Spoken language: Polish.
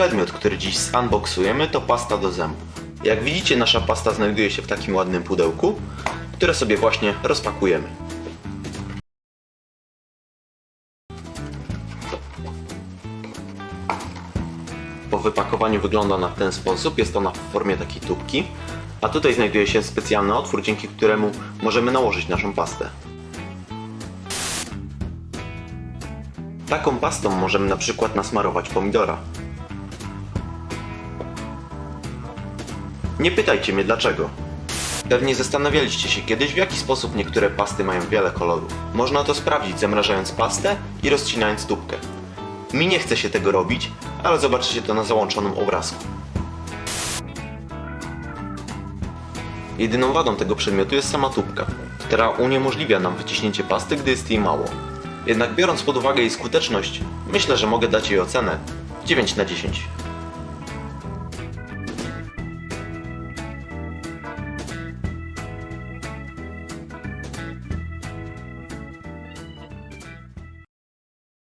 Przedmiot, który dziś unboxujemy to pasta do zębów. Jak widzicie nasza pasta znajduje się w takim ładnym pudełku, które sobie właśnie rozpakujemy. Po wypakowaniu wygląda ona w ten sposób, jest ona w formie takiej tubki, a tutaj znajduje się specjalny otwór, dzięki któremu możemy nałożyć naszą pastę. Taką pastą możemy na przykład nasmarować pomidora. Nie pytajcie mnie dlaczego. Pewnie zastanawialiście się kiedyś, w jaki sposób niektóre pasty mają wiele kolorów. Można to sprawdzić zamrażając pastę i rozcinając tubkę. Mi nie chce się tego robić, ale zobaczycie to na załączonym obrazku. Jedyną wadą tego przedmiotu jest sama tubka, która uniemożliwia nam wyciśnięcie pasty, gdy jest jej mało. Jednak biorąc pod uwagę jej skuteczność, myślę, że mogę dać jej ocenę 9 na 10.